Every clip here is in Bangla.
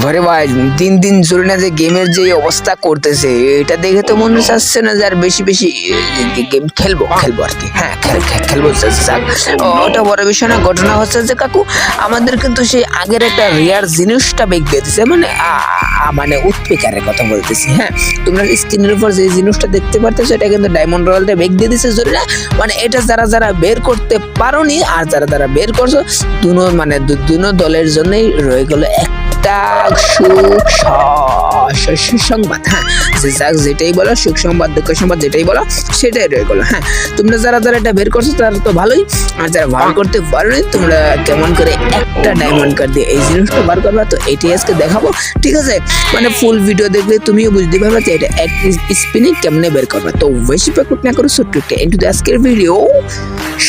ঘরে ভাই, দিন দিন জরিনা যে গেমের যে অবস্থা করতেছে, এটা দেখে তো মনে চাচ্ছে না যে আর বেশি বেশি গেম খেলব খেলব আর কি। হ্যাঁ খেল, খেল- খেলব ওটা বড় বিষয় না, ঘটনা হচ্ছে যে কাকু, আমাদের কিন্তু সেই আগের একটা রেয়ার জিনিসটা বেগ দিয়েছে মানে মানে উৎপেকারের কথা বলতেছি হ্যাঁ? তোমরা স্ক্রিনের উপর যে জিনিসটা দেখতে পারতেছো, এটা কিন্তু ডায়মন্ড রয়্যালটা বেগ দিয়ে দিছে জরিনা মানে এটা যারা যারা বের করতে পারোনি, আর যারা যারা বের করছ, দুনো মানে দুনো দলের জন্যই রয়ে গেল একটা সুখ সুসংবাদ হ্যাঁ যাক যেটাই বলো, সুখ সংবাদ, দুঃখ সংবাদ যেটাই বলো, সেটাই রয়ে গেলো হ্যাঁ। তোমরা যারা যারা এটা বের করছ, তারা তো ভালোই, আর যারা বার করতে পারোনি, তোমরা কেমন করে একটা ডায়মন্ড কার্ড দিয়ে এই জিনিসটা বার করবা, তো এটি আজকে দেখাবো, ঠিক আছে? মানে ফুল ভিডিও দেখলে তুমিও বুঝতে পারবে যে এটা এক স্পিনে কেমনে বের করবে, তো বেশি প্যাকুট না করে, ছোট্ট একটা ইন্টু আজকের ভিডিও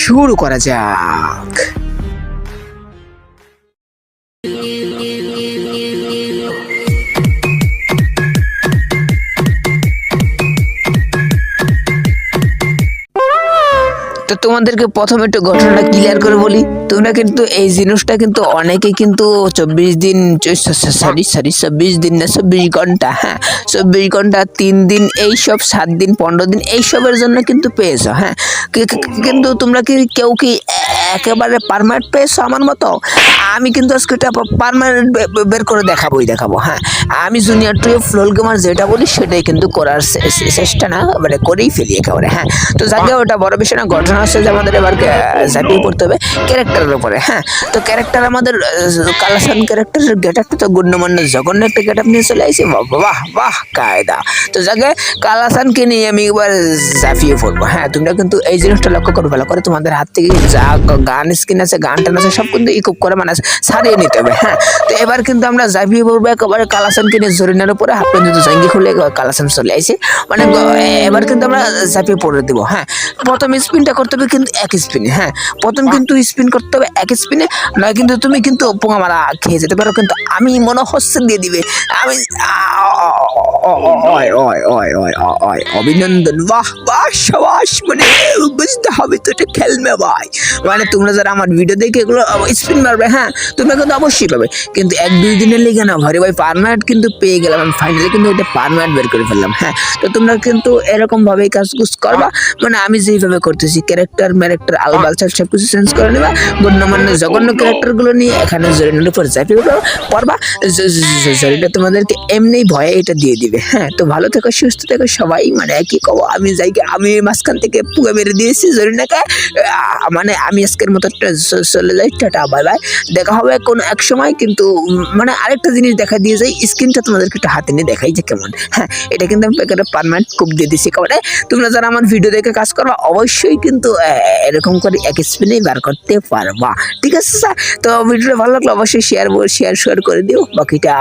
শুরু করা যাক। তো তোমাদেরকে প্রথমে একটু ঘটনাটা ক্লিয়ার করে বলি। তোমরা কিন্তু এই জিনিসটা কিন্তু অনেকে কিন্তু চব্বিশ দিন সরি সরি চব্বিশ দিন না চব্বিশ ঘণ্টা হ্যাঁ চব্বিশ ঘণ্টা তিন দিন এইসব সাত দিন পনেরো দিন এইসবের জন্য কিন্তু পেয়েছ হ্যাঁ। কিন্তু তোমরা কি কেউ কি একেবারে পারমানেন্ট পেয়েছ আমার মতো? আমি কিন্তু আজকে এটা পারমানেন্ট বের করে দেখাবোই দেখাবো হ্যাঁ। আমি জুনিয়র টু ফ্লোল গেমার যেটা বলি সেটাই কিন্তু করার চেষ্টা না মানে করেই ফেলি একেবারে হ্যাঁ। তো যাকে ওটা বড় বিষয় না ঘটনা হচ্ছে যে আমাদের এবার ঝাঁপিয়ে পড়তে হবে ক্যারেক্টারের উপরে হ্যাঁ। তো ক্যারেক্টার আমাদের কালাসান ক্যারেক্টারের গেট আপটা তো গণ্যমান্য জঘন্য একটা গেট আপ নিয়ে চলে আসি বাহ বাহ কায়দা। তো যাকে কালাসানকে নিয়ে আমি এবার ঝাঁপিয়ে পড়ব। হ্যাঁ তোমরা কিন্তু এই জিনিসটা লক্ষ্য করো, ভালো করে। তোমাদের হাত থেকে যা গান স্কিন আছে, গান টান আছে, সব কিন্তু ইকুপ করে মানে সারিয়ে নিতে হবে হ্যাঁ। তো এবার কিন্তু আমরা ঝাঁপিয়ে পড়ব একেবারে কালাসানকে নিয়ে জরিনার উপরে। হাফ যদি জাঙ্গি খুলে কালাসান চলে আসে মানে এবার কিন্তু আমরা ঝাঁপিয়ে পড়ে দেবো হ্যাঁ। প্রথম স্পিনটা করতে হবে কিন্তু এক স্পিনে হ্যাঁ প্রথম কিন্তু স্পিন করতে হবে এক স্পিনে নয় কিন্তু তুমি কিন্তু পোঙা মারা খেয়ে যেতে পারো কিন্তু আমি মনে হচ্ছে দিয়ে দিবে আমি অভিনন্দন বাহ বাহ সবাস মানে বুঝতে হবে তো এটা খেলবে ভাই মানে তোমরা যারা আমার ভিডিও দেখে এগুলো স্পিন মারবে হ্যাঁ তোমরা কিন্তু অবশ্যই পাবে কিন্তু এক দুই দিনের লেগে না ঘরে ভাই পারমানেন্ট কিন্তু পেয়ে গেলাম আমি ফাইনালি কিন্তু এটা পারমানেন্ট বের করে ফেললাম হ্যাঁ তো তোমরা কিন্তু এরকম ভাবেই কাজ কুজ করবা মানে আমি যেইভাবে করতেছি ক্যারেক্টার ম্যারেক্টার আলবালচাল সব কিছু চেঞ্জ করে নেবা। গণ্যমান্য জঘন্য ক্যারেক্টারগুলো নিয়ে এখানে জরিনের উপর চাপিয়ে পড়বা জ- জ- জ- জরিনা তোমাদেরকে এমনি ভয়ে এটা দিয়ে দিবে। হ্যাঁ তো ভালো থেকো, সুস্থ থেকো, সবাই মানে কি কব, আমি যাই আমি মাঝখান থেকে পুকে মেরে দিয়েছি জরিনাকে। মানে আমি আজকের মতো চলে যাই, টাটা বাই বাই দেখা হবে কোনো এক সময়, কিন্তু মানে আরেকটা জিনিস দেখা দিয়ে যাই, স্ক্রিনটা তোমাদেরকে একটু হাতে নিয়ে দেখাই যে কেমন। হ্যাঁ এটা কিন্তু আমি প্যাকেটে পারমানেন্ট কুপ দিয়ে দিছি। কারণে তোমরা যারা আমার ভিডিও দেখে কাজ করবা, অবশ্যই কিন্তু আহ, এরকম করে এক স্পিনেই বার করতে পারবা। ঠিক আছে স্যার? তো ভিডিওটা ভালো লাগল অবশ্যই শেয়ার শেয়ার শেয়ার করে দিও। বাকিটা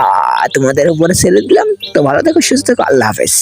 তোমাদের উপরে ছেড়ে দিলাম। তো ভালো থেকো সুস্থ থেকো। আল্লাহ হাফেজ।